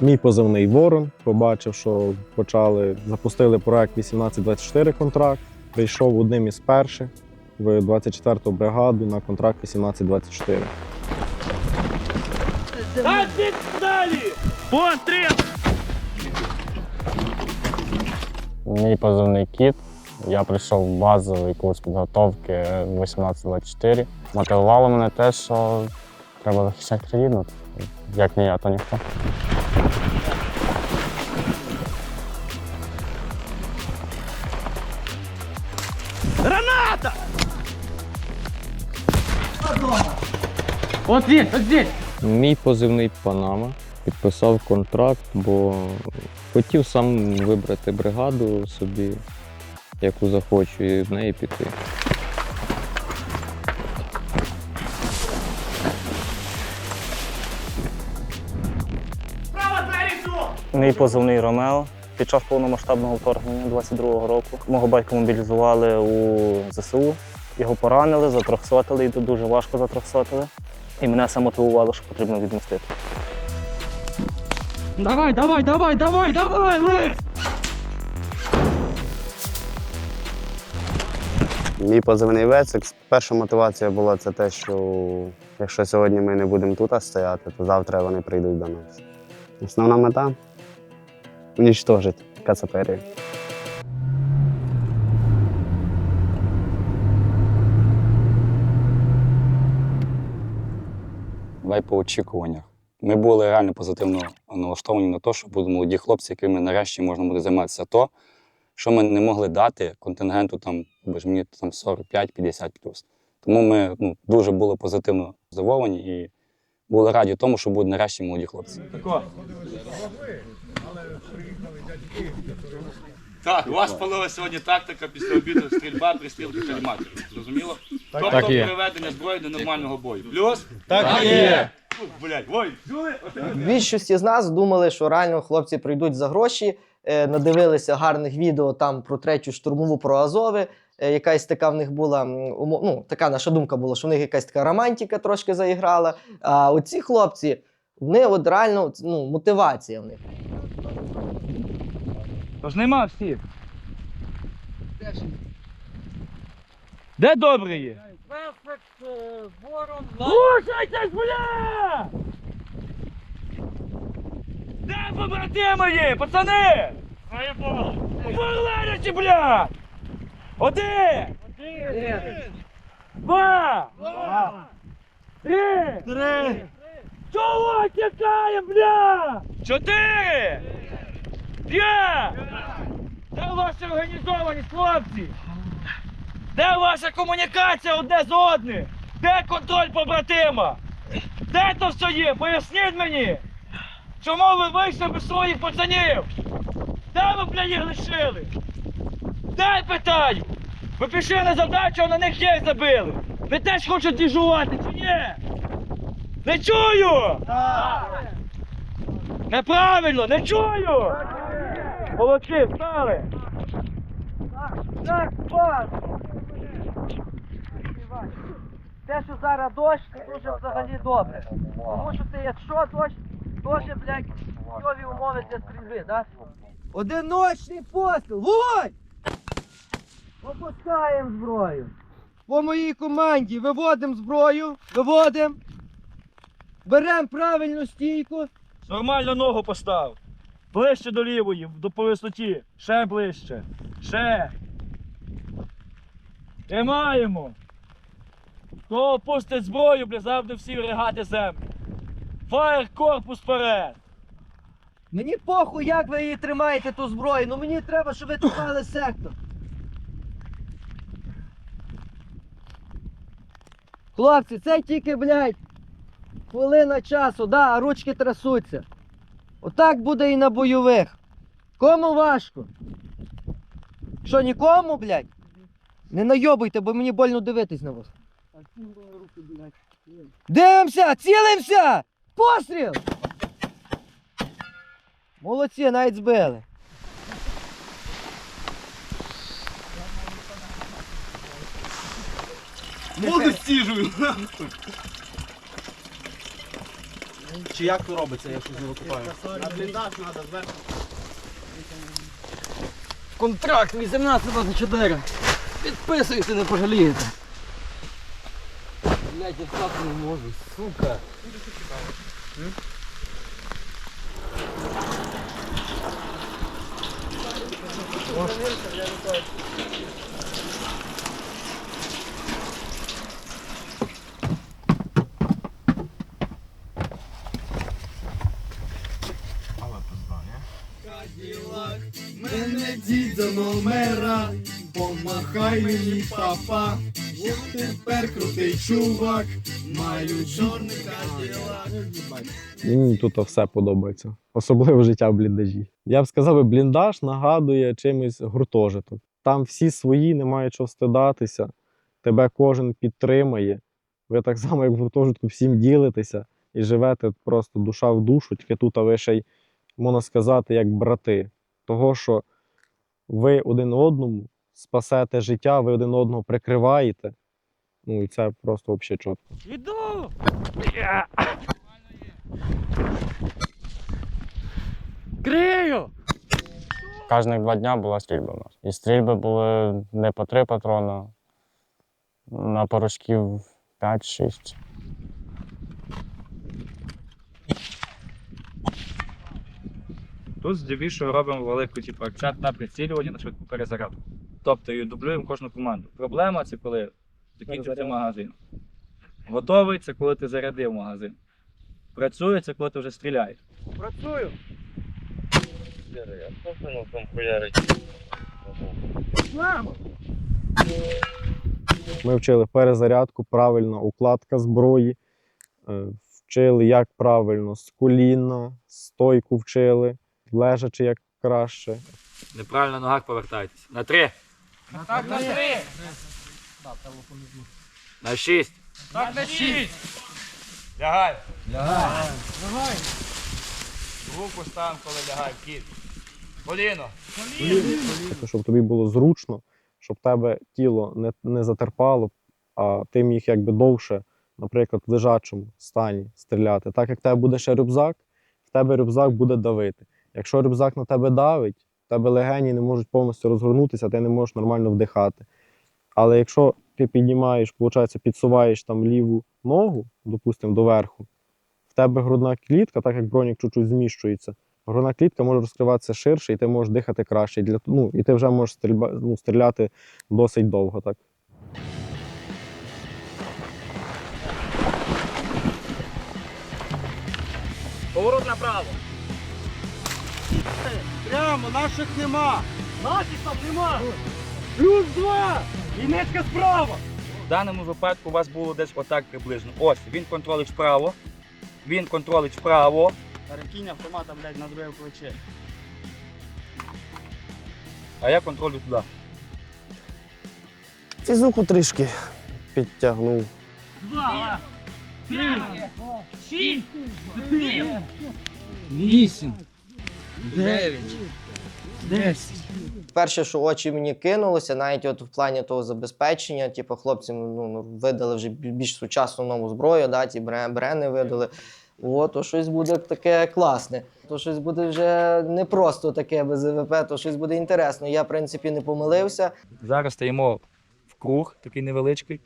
Мій позивний Ворон побачив, що почали, запустили проект 1824 контракт. Прийшов одним із перших в 24-ту бригаду на контракт 1824. Мій позивний кіт. Я прийшов в базовий курс підготовки 1824. Мотивувало мене те, що треба захищати країну. Як не я, то ніхто. Вот здесь, вот здесь. Мій позивний Панама. Підписав контракт, бо хотів сам вибрати бригаду собі, яку захочу, і в неї піти. Мій позивний Ромео. Під час повномасштабного вторгнення 22-го року мого батька мобілізували у ЗСУ. Його поранили, затрьохсотили, і дуже важко затрьохсотили. І мене це мотивувало, що потрібно відмістити. Давай, давай, давай, давай, давай, Лекс! Мій позивний Вецик. Перша мотивація була це те, що якщо сьогодні ми не будемо тут стояти, то завтра вони прийдуть до нас. Основна мета унічтожити кацаперію. Давай по очікуваннях. Ми були реально позитивно налаштовані на те, що будуть молоді хлопці, якими нарешті можна буде займатися то, що ми не могли дати контингенту там, ж мені там 45-50 плюс. Тому ми ну, дуже були позитивно здивовані і були раді тому, що будуть нарешті молоді хлопці. Так, у вас палила сьогодні тактика після обіду стрільба, пристрілки каліматорів. Зрозуміло? тобто так є. приведення зброї до нормального бою. Плюс? Так, є! Блять, ой, чули? Більшості з нас думали, що реально хлопці прийдуть за гроші, е, надивилися гарних відео там про третю штурмову про Азови. Е, Якась така в них була, ну, така наша думка була, що в них якась така романтика трошки заіграла. А оці хлопці, в них от реально ну, мотивація в них. Тож нема всіх. Де добрий є? Слушайтесь, бля! Де побратими є, пацани? Верлеричі, бля! Один! Два! Три! Три! Чого тікає, бля? Чотири! П'ять! Де ваша організованість, хлопці? Де ваша комунікація одне з одним? Де контроль побратима? Де то все є? Поясніть мені! Чому ви вийшли без своїх пацанів? Де ви, бля, їх лишили? Де питаю? Ви пішли на завдачу, а на них є забили. Ви теж хочете діжувати, чи ні? Не чую! Неправильно, не чую! Молодці, встали! Так, пас! Те, що зараз дощ, це дуже взагалі добре. Тому що це якщо дощ, дуже, блядь, нові умови для стрільби, так? Одиночний постріл! Вогонь! Опускаємо зброю. По моїй команді виводимо зброю, виводимо. Беремо правильну стійку. Нормально ногу постав. Ближче до лівої, до по висоті. Ще ближче. Ще. Тримаємо. Хто опустить зброю, бля, завжди всі ригати землю. Фаєр корпус вперед. Мені похуй, як ви її тримаєте, ту зброю, ну мені треба, щоб ви тримали сектор. Хлопці, це тільки, блядь, хвилина часу, да, а ручки трясуться. Отак буде і на бойових. Кому важко? Що, нікому, блядь? Не найобуйте, бо мені больно дивитись на вас. Дивимося! Цілимося! Постріл! Молодці, навіть збили. Воду стіжую. Чи як то робиться, я щось не викупаю? Контракт 1824. Підписуйте, не пожалієте. Блять, я встати не можу, сука. Мене чувак, маю чорний. Мені тут все подобається, особливо життя в бліндажі. Я б сказав, бліндаж нагадує чимось гуртожиток. Там всі свої, немає чого стидатися, тебе кожен підтримає. Ви так само, як в гуртожитку, всім ділитеся і живете просто душа в душу, тільки тут а ви ще й, можна сказати, як брати. Того, що ви один одному спасете життя, ви один одного прикриваєте. Ну і це просто взагалі чітко. Іду! Крию! Кожних два дня була стрільба у нас. І стрільби були не по три патрона, на порошків 5-6. Тут здебільшого робимо велику типу, акцент на прицілювання на швидку перезарядку. Тобто і дублюємо кожну команду. Проблема це коли закінчився магазин. Готовий це коли ти зарядив магазин. Працює це коли ти вже стріляєш. Працюю! Ми вчили перезарядку, правильна укладка зброї, е, вчили, як правильно з коліна, стойку вчили, лежачи як краще. Неправильно на ногах повертайтесь. На три. Так, на три. На шість. Так, на шість. Лягай. Лягай. Лягай. Руку стан, коли лягай, кіт. Коліно. Тобто, щоб тобі було зручно, щоб тебе тіло не, не затерпало, а ти міг якби довше, наприклад, в лежачому стані стріляти. Так як в тебе буде ще рюкзак, в тебе рюкзак буде давити. Якщо рюкзак на тебе давить, в тебе легені не можуть повністю розгорнутися, ти не можеш нормально вдихати. Але якщо ти піднімаєш, виходить, підсуваєш там ліву ногу, допустимо, доверху, в тебе грудна клітка, так як бронік чуть-чуть зміщується, грудна клітка може розкриватися ширше, і ти можеш дихати краще. І Для, ну, і ти вже можеш стрільба, ну, стріляти досить довго. Так. Поворот направо. Прямо, наших нема. Наших там нема. Плюс два. І нитка справа. В даному випадку у вас було десь отак приблизно. Ось, він контролить вправо. Він контролить вправо. Перекинь автомата, блядь, на друге плече. А я контролю туди. Фізуку трішки підтягнув. Два, п'ять, шість, сім, вісім, дев'ять, десять. Перше, що очі мені кинулося, навіть от в плані того забезпечення, типу, хлопцям ну, ну, видали вже більш сучасну нову зброю, да, ті бре- брени видали. О, то щось буде таке класне. То щось буде вже не просто таке без ВВП, то щось буде інтересно. Я, в принципі, не помилився. Зараз стоїмо в круг, такий невеличкий.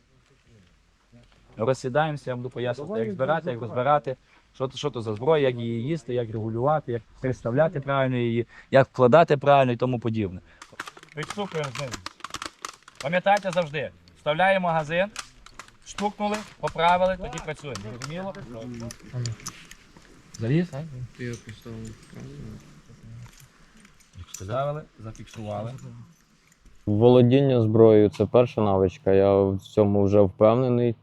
Розсідаємося, я буду пояснювати, як збирати, як розбирати, що то, що то за зброя, як її їсти, як регулювати, як представляти правильно її, як вкладати правильно і тому подібне. Відступуємо знизу. Пам'ятайте завжди, вставляємо магазин, штукнули, поправили, тоді працюємо. Зрозуміло? Заліз? Ти його поставив Поставили, зафіксували. Володіння зброєю це перша навичка. Я в цьому вже впевнений.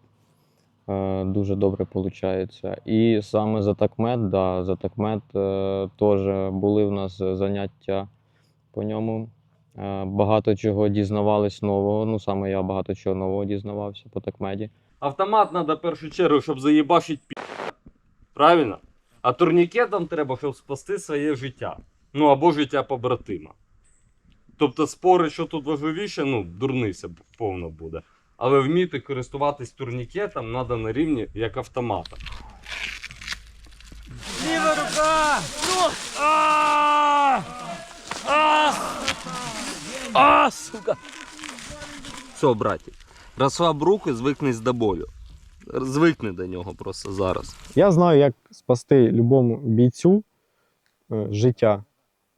Е, Дуже добре виходить. І саме за такмет, да, за такмет е, теж були в нас заняття по ньому. Е, Багато чого дізнавались нового. Ну, саме я багато чого нового дізнавався по такмеді. Автомат треба в першу чергу, щоб заїбашить пі. Правильно? А турнікетом треба, щоб спасти своє життя. Ну або життя побратима. Тобто спори, що тут важливіше, ну, дурниця повно буде. Але вміти користуватись турнікетом треба на рівні як автомата. А! А! А, сука! Все, браті, розслаб руки, звикнись до болю. Звикни до нього просто зараз. Я знаю, як спасти любому бійцю е, життя,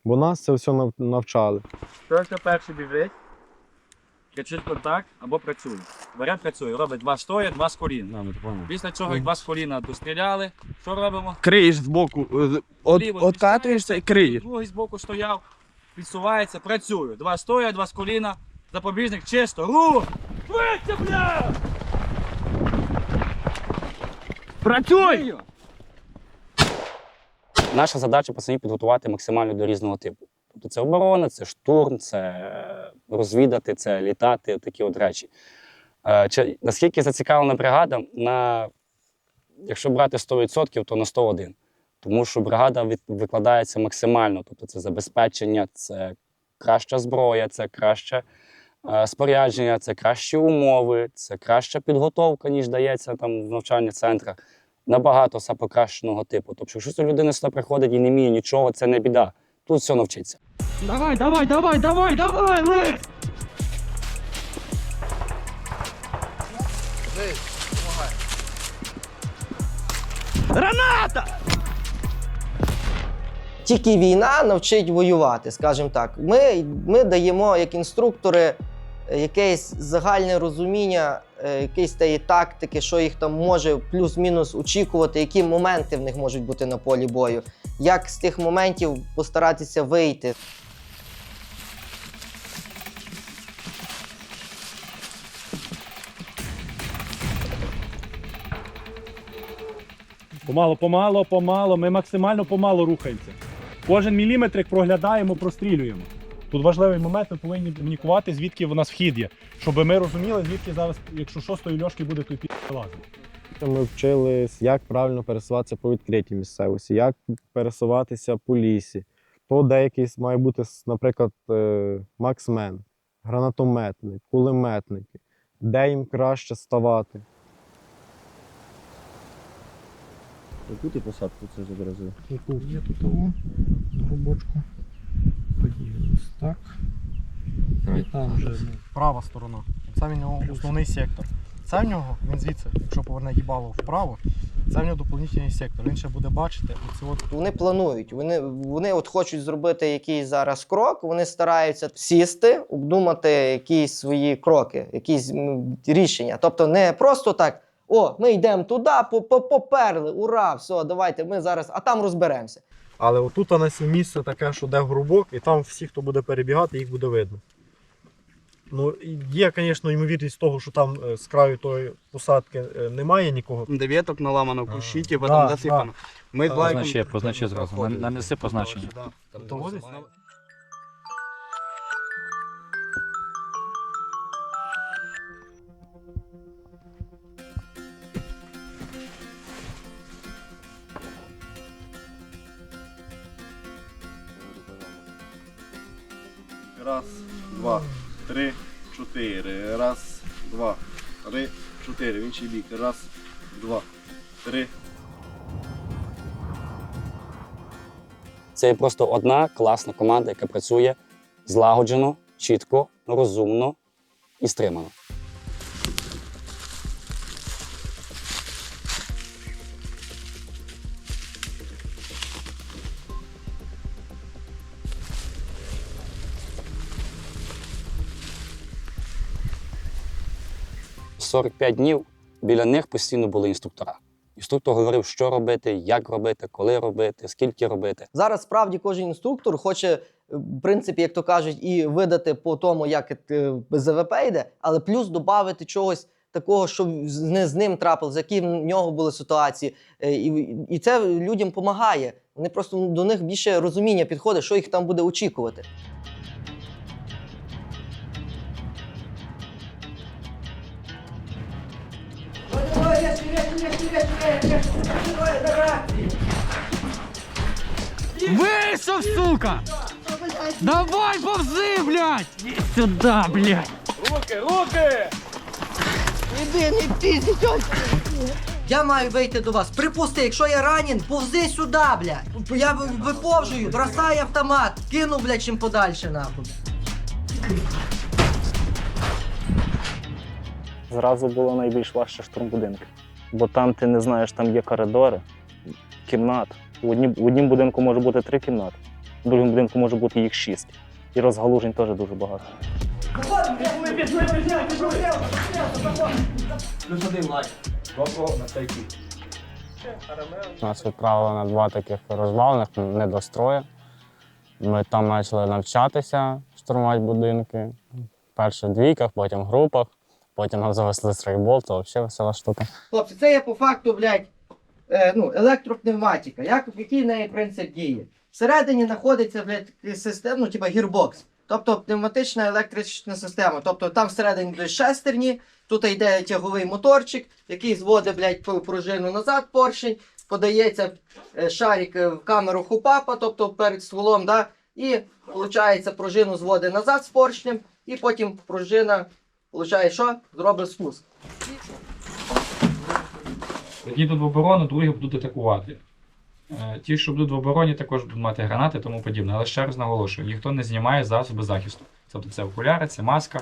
бо нас це все навчали. Хто перший біжить, кричить контакт або працює. Варіант працює, робить два стоя, два з колін. Після цього, як два з коліна достріляли, що робимо? Криєш збоку, от, Ліво откатуєшся і криєш. Другий збоку стояв, підсувається, працює. Два стоя, два з коліна, запобіжник чисто. Рух! Швидше, бля! Працюй! Наша задача пацанів підготувати максимально до різного типу. Тобто це оборона, це штурм, це розвідати, це літати, такі от речі. Е, Чи, наскільки зацікавлена бригада, на, якщо брати 100%, то на 101. Тому що бригада від, викладається максимально. Тобто це забезпечення, це краща зброя, це краще е, спорядження, це кращі умови, це краща підготовка, ніж дається там в навчальних центрах. Набагато все покращеного типу. Тобто, якщо людина сюди приходить і не вміє нічого, це не біда. Тут все навчиться. Давай, давай, давай, давай, давай, Лекс! Граната! Тільки війна навчить воювати, скажімо так. Ми, ми даємо як інструктори е, якесь загальне розуміння, е, якоїсь тієї тактики, що їх там може плюс-мінус очікувати, які моменти в них можуть бути на полі бою, як з тих моментів постаратися вийти. Помало, помало, помало. Ми максимально помало рухаємося. Кожен міліметрик проглядаємо, прострілюємо. Тут важливий момент, ми повинні комунікувати, звідки у нас вхід є. Щоб ми розуміли, звідки зараз, якщо шостої льошки буде, то пі лазить. Ми вчились, як правильно пересуватися по відкритій місцевості, як пересуватися по лісі. То деякий має бути, наприклад, е, максмен, гранатометник, кулеметники, де їм краще ставати. Яку ти посадку це зобразив? Яку є тут того робочку. Тоді ось так. І там вже права сторона. Це в нього основний сектор. Це в нього, він звідси, якщо поверне їбало вправо, це в нього доповнительний сектор. Він ще буде бачити оце от Вони планують, вони, вони от хочуть зробити якийсь зараз крок, вони стараються сісти, обдумати якісь свої кроки, якісь рішення. Тобто не просто так: о, ми йдемо туди, по- по- поперли, ура, все, давайте, ми зараз, а там розберемося. Але отут у нас місце таке, що де грубок, і там всі, хто буде перебігати, їх буде видно. Ну, є, звісно, ймовірність того, що там е, з краю тої посадки е, немає нікого. Дев'яток наламано в кущі, типу да, там засипано. Ми з А, лайком... Позначи, позначи зразу. Нанеси позначення. Раз, два, три, чотири. Раз, два, три, чотири. В інший бік. Раз, два, три. Це просто одна класна команда, яка працює злагоджено, чітко, розумно і стримано. – 45 днів біля них постійно були інструктора. Інструктор говорив, що робити, як робити, коли робити, скільки робити. Зараз справді кожен інструктор хоче, е, в принципі, як то кажуть, і видати по тому, як е, ЗВП йде, але плюс додати чогось такого, що не з ним трапилось, які в нього були ситуації. Е, І, і це людям допомагає. Вони просто до них більше розуміння підходить, що їх там буде очікувати. Вийшов, сука! Давай, повзи, блядь! Іди сюда, блядь! Руки, руки! Іди, не пізніше! Я маю вийти до вас. Припусти, якщо я ранен, повзи сюди, блядь. Я виповжую, бросай автомат, кину, блядь, чим подальше, нахуй. Зразу було найбільш важче штурм будинку. Бо там ти не знаєш, там є коридори, кімнат. В однім, в однім будинку може бути три кімнати, в другому будинку може бути їх шість. І розгалужень теж дуже багато. Нас відправили на два таких розвалених недострої. Ми там почали навчатися штурмувати будинки. Перше в двійках, потім в групах, потім нас завезли стрейкбол, це взагалі весела штука. Хлопці, це є по факту, блядь, е, ну, електропневматика. Як, який в неї принцип дії? Всередині знаходиться, блядь, система, ну, типа гірбокс. Тобто пневматична електрична система. Тобто там всередині йдуть шестерні, тут йде тяговий моторчик, який зводить, блядь, пружину назад поршень, подається е, шарик е, в камеру хупапа, тобто перед стволом, да, і виходить, пружину зводить назад з поршнем, і потім пружина, виходить, що? Зробить спуск. Одні йдуть в оборону, другі будуть атакувати. Е, Ті, що будуть в обороні, також будуть мати гранати тому подібне. Але ще раз наголошую, ніхто не знімає засоби захисту. Тобто це окуляри, це маска.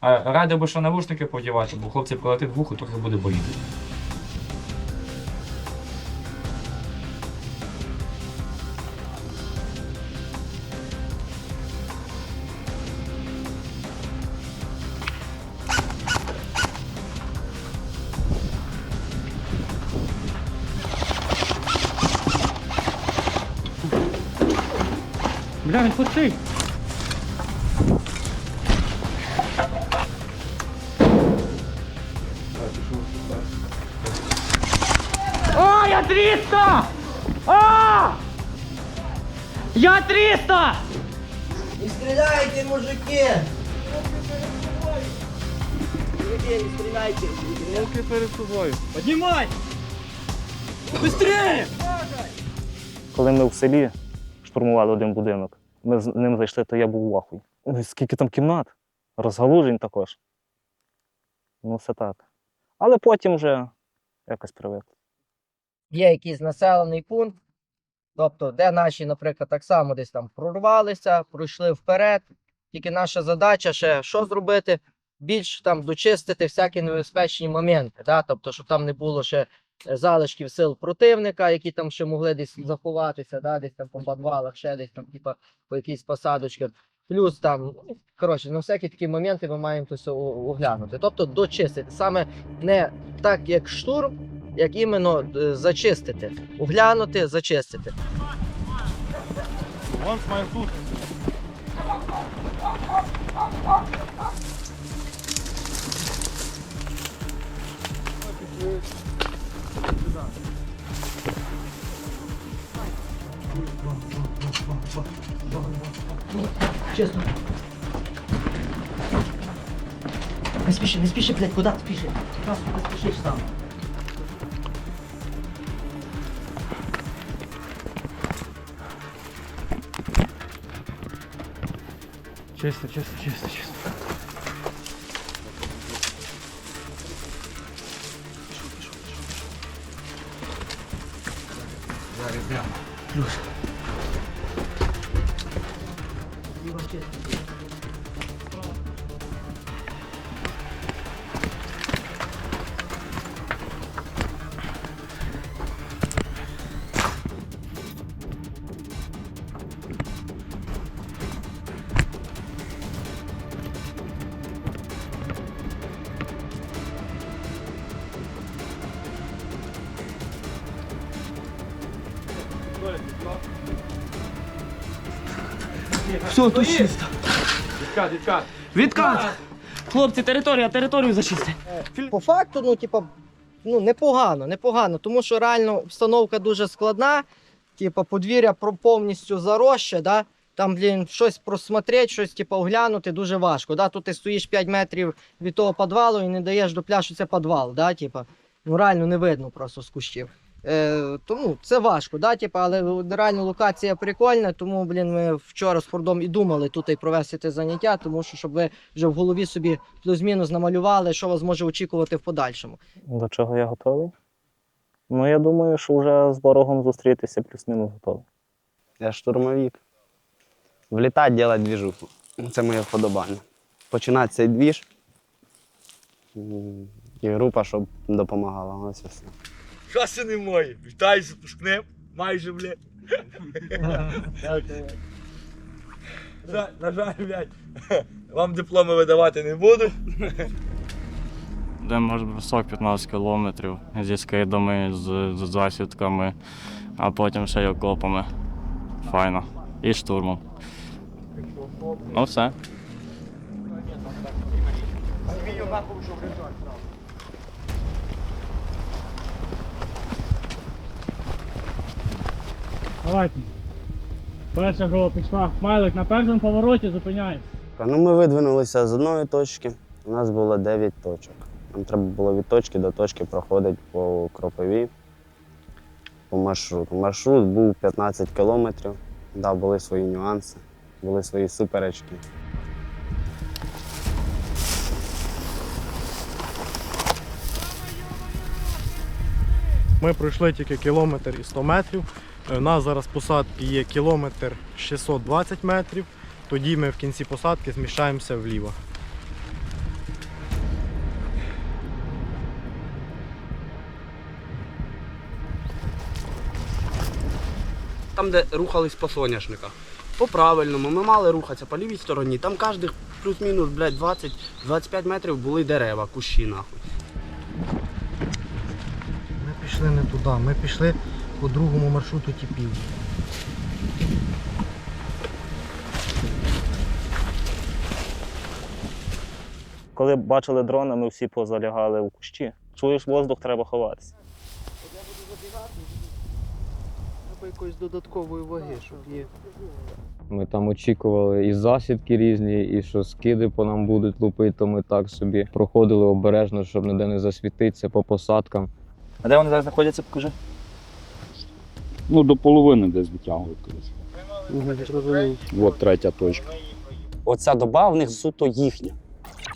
А радив би, що навушники подівати, бо хлопці прилетить вухо, трохи буде боліти. Коли ми в селі штурмували один будинок, ми з ним зайшли, то я був в ахуї. Скільки там кімнат? Розгалужень також. Ну, все так. Але потім вже якось привик. Є якийсь населений пункт, тобто, де наші, наприклад, так само десь там прорвалися, пройшли вперед. Тільки наша задача ще що зробити? Більш там дочистити всякі небезпечні моменти, да? тобто, щоб там не було ще залишків сил противника, які там ще могли десь заховатися, да? десь там по підвалах, ще десь там, типа, по якійсь посадочках. Плюс там, коротше, на всякі такі моменти ми маємо все оглянути. Тобто дочистити. Саме не так, як штурм, як іменно е, зачистити. Оглянути, зачистити. Вон має тут. Чесно. Не спіши, не спіши, блядь, куди ти спішиш? Якраз куди спішиш сам. Чисто, чисто, чисто, чисто. Все, тут чисто. Відкат, відкат. Відкат! Хлопці, територія, територію зачисти. По факту, ну, типа, ну, непогано, непогано, тому що реально обстановка дуже складна. Типа, подвір'я повністю заросше, да? Там, блін, щось просмотрети, щось типу, оглянути дуже важко. Да? Тут ти стоїш 5 метрів від того підвалу і не даєш до пляшу, це підвал. Да? Типа, ну, реально не видно просто з кущів. Е, тому це важко, да? типа, але реально локація прикольна, тому блін, ми вчора з Фордом і думали тут і провести це заняття, тому що щоб ви вже в голові собі плюс-мінус намалювали, що вас може очікувати в подальшому. До чого я готовий? Ну, я думаю, що вже з ворогом зустрітися плюс-мінус готовий. Я штурмовик. Влітати, робити двіжуху. Це моє вподобання. Починати цей двіж. І група, щоб допомагала. Ось і все. Що не моє? Вітаю з пускнем. Майже, блядь. На, на жаль, блядь, вам дипломи видавати не буду. Де може висок 15 кілометрів зі скидами, з, з засідками, а потім ще й окопами. Файно. І штурмом. Ну все. Давайте. Перша група пішла. Майлик на першому повороті зупиняється. Ну, ми видвинулися з одної точки. У нас було 9 точок. Нам треба було від точки до точки проходити по кроповій, по маршруту. Маршрут був 15 кілометрів. Да, були свої нюанси, були свої суперечки. Ми пройшли тільки кілометр і 100 метрів. Е, У нас зараз посадки є кілометр 620 метрів. Тоді ми в кінці посадки зміщаємося вліво. там, де рухались по соняшниках. По правильному, ми мали рухатися по лівій стороні. Там кожних плюс-мінус, 20-25 метрів були дерева, кущі нахуй. Ми пішли не туди, ми пішли по другому маршруту тіпів. Коли бачили дрона, ми всі позалягали у кущі. Чуєш воздух, треба ховатися. Я буду забігати, Треба якоїсь додаткової ваги, щоб є. Ми там очікували і засідки різні, і що скиди по нам будуть лупити, то ми так собі проходили обережно, щоб ніде не засвітитися по посадкам. А де вони зараз знаходяться, покажи. Ну, до половини десь витягують. От третя точка. Оця доба в них суто їхня.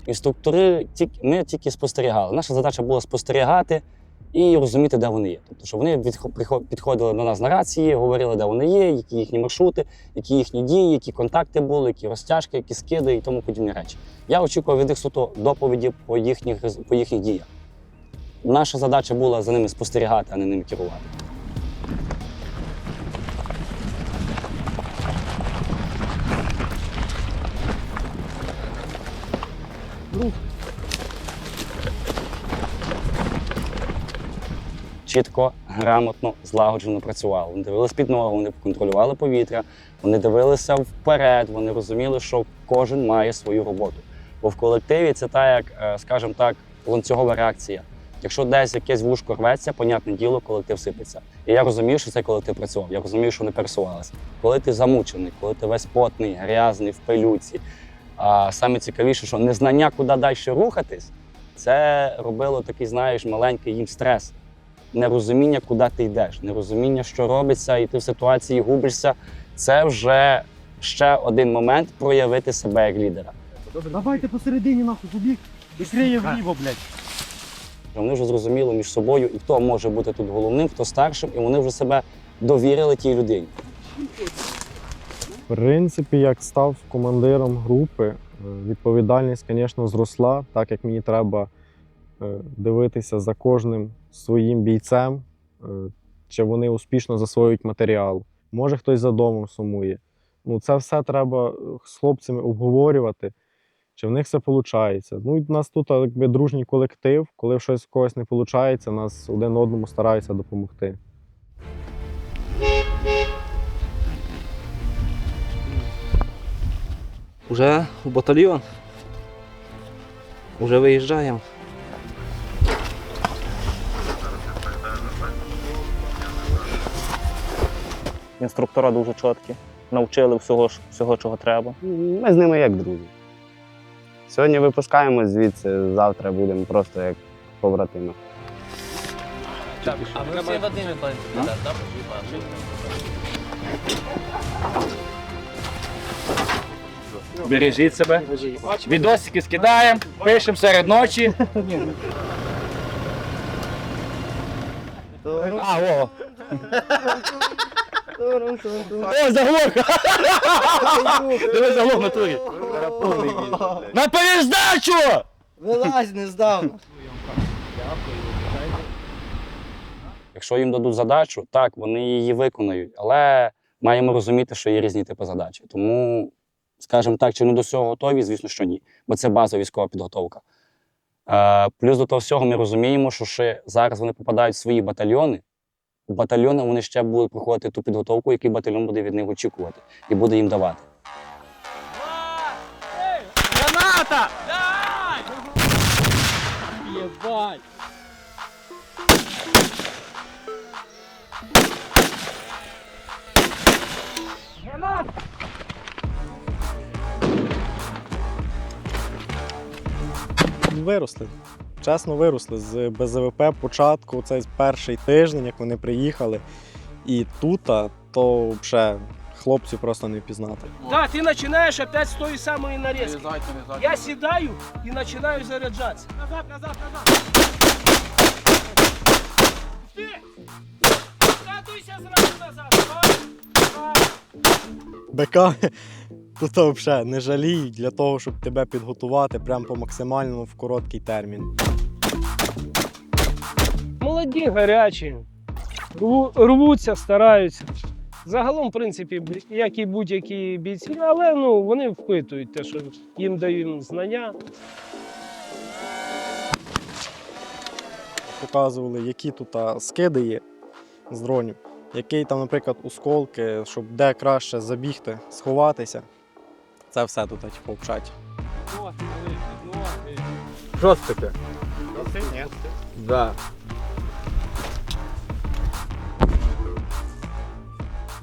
Інструктори, тільки- ми тільки спостерігали. Наша задача була спостерігати і розуміти, де вони є. Тобто, що вони підходили до нас на рації, говорили, де вони є, які їхні маршрути, які їхні дії, які контакти були, які розтяжки, які скиди і тому подібні речі. Я очікував від них суто доповіді по їхніх, по їхніх діях. Наша задача була за ними спостерігати, а не ними керувати. Чітко, грамотно, злагоджено працювали. Вони дивились під ногу, вони контролювали повітря, вони дивилися вперед, вони розуміли, що кожен має свою роботу. Бо в колективі це та, як, е, скажімо так, ланцюгова реакція. Якщо десь якесь вушко рветься, понятне діло, колектив сипеться. І я розумію, що цей колектив працював. Я розумію, що вони пересувалися. Коли ти замучений, коли ти весь потний, грязний, в пилюці. А саме цікавіше, що незнання, куди далі рухатись, це робило такий, знаєш, маленький їм стрес нерозуміння, куди ти йдеш, нерозуміння, що робиться, і ти в ситуації губишся. Це вже ще один момент проявити себе як лідера. Давайте посередині нахуй побіг і криє вліво, блядь. Вони вже зрозуміли між собою, і хто може бути тут головним, хто старшим, і вони вже себе довірили тій людині. В принципі, як став командиром групи, е, відповідальність, звісно, зросла, так як мені треба дивитися за кожним своїм бійцем, е, чи вони успішно засвоюють матеріал. Може, хтось за домом сумує. Ну, це все треба е, з хлопцями обговорювати, чи в них все виходить. Ну, в нас тут якби дружній колектив, коли щось в когось не виходить, нас один одному стараються допомогти. Уже в батальйон. Уже виїжджаємо. Інструктора дуже чіткі, навчили всього, всього чого треба. Ми з ними як друзі. Сьогодні випускаємось звідси, завтра будемо просто як побратими. А ви всі Вадимі Бережіть себе. Відосики скидаємо, пишемо серед ночі. А, о! О, заглох! Диви заглох в натурі. На перездачу! Вилазь, не здавна. Якщо їм дадуть задачу, так, вони її виконають, але маємо розуміти, що є різні типи задачі. Тому, скажімо так, чи не до всього готові, звісно, що ні, бо це базова військова підготовка. Е, плюс до того всього ми розуміємо, що ще зараз вони попадають в свої батальйони. У батальйони вони ще будуть проходити ту підготовку, який батальйон буде від них очікувати і буде їм давати. Граната! Єбать! Виросли. Чесно, виросли. З БЗВП початку, цей перший тиждень, як вони приїхали. І тут, то взагалі хлопців просто не впізнати. Да, ты начинаешь опять с той самой нарезки. Я седаю и начинаю заряджаться. Назад, назад, назад. Ты! Катуйся сразу назад. БК тут взагалі не жаліють для того, щоб тебе підготувати прямо по максимальному в короткий термін. Молоді, гарячі, рвуться, стараються. Загалом, в принципі, як і будь-які бійці, але ну, вони впитують те, що їм дають знання. Показували, які тут скиди є з дронів, який там, наприклад, осколки, щоб де краще забігти, сховатися. Це все тут типу, вчать. Що це таке? Да.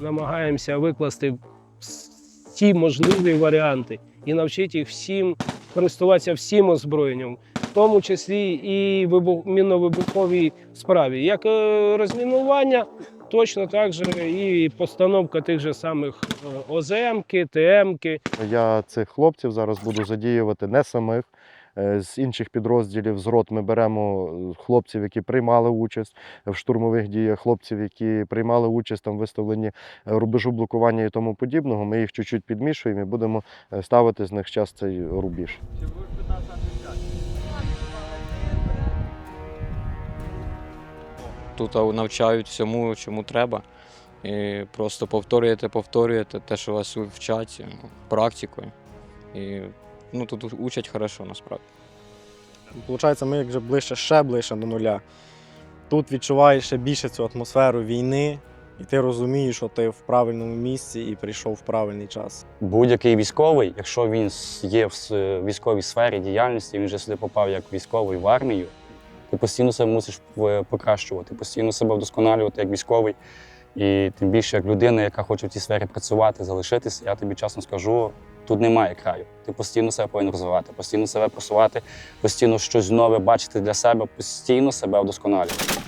намагаємося викласти всі можливі варіанти і навчити їх всім користуватися всім озброєнням, в тому числі і вибух, мінно-вибуховій справі. Як е, розмінування, точно так же і постановка тих же самих е, ОЗМки, ТМки. Я цих хлопців зараз буду задіювати не самих. е, З інших підрозділів з рот ми беремо е, хлопців, які приймали участь в штурмових діях, хлопців, які приймали участь там в виставленні е, рубежу блокування і тому подібного. Ми їх чуть-чуть підмішуємо і будемо ставити з них час цей рубіж. Тут навчають всьому, чому треба. І просто повторюєте, повторюєте те, що вас вчать ну, практикою. І ну, тут учать хорошо насправді. Получається, ми як вже ближче, ще ближче до нуля. Тут відчуваєш ще більше цю атмосферу війни, і ти розумієш, що ти в правильному місці і прийшов в правильний час. Будь-який військовий, якщо він є в військовій сфері діяльності, він вже сюди попав як військовий в армію, ти постійно себе мусиш е, покращувати, постійно себе вдосконалювати як військовий. І тим більше як людина, яка хоче в цій сфері працювати, залишитися, я тобі чесно скажу, тут немає краю. Ти постійно себе повинен розвивати, постійно себе просувати, постійно щось нове бачити для себе, постійно себе вдосконалювати.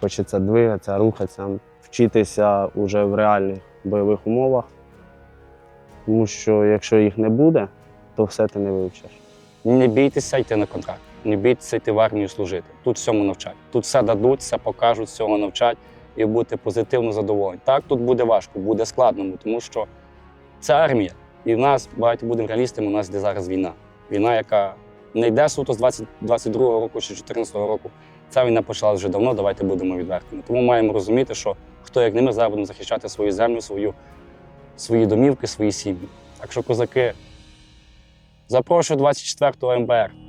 Хочеться двигатися, рухатися, вчитися уже в реальних бойових умовах. Тому що якщо їх не буде, то все ти не вивчиш. Не бійтеся йти на контракт, не бійтеся йти в армію служити. Тут всьому навчать. Тут все дадуть, все покажуть, всього навчать і бути позитивно задоволені. Так, тут буде важко, буде складно, тому що це армія. І в нас, давайте будемо реалістами, у нас йде зараз війна. Війна, яка не йде суто з 20, 22-го року чи 14-го року. Ця війна почалася вже давно, давайте будемо відвертими. Тому маємо розуміти, що хто як не ми зараз будемо захищати свою землю, свою, свої домівки, свої сім'ї. Так що, козаки, запрошую 24-го МБР.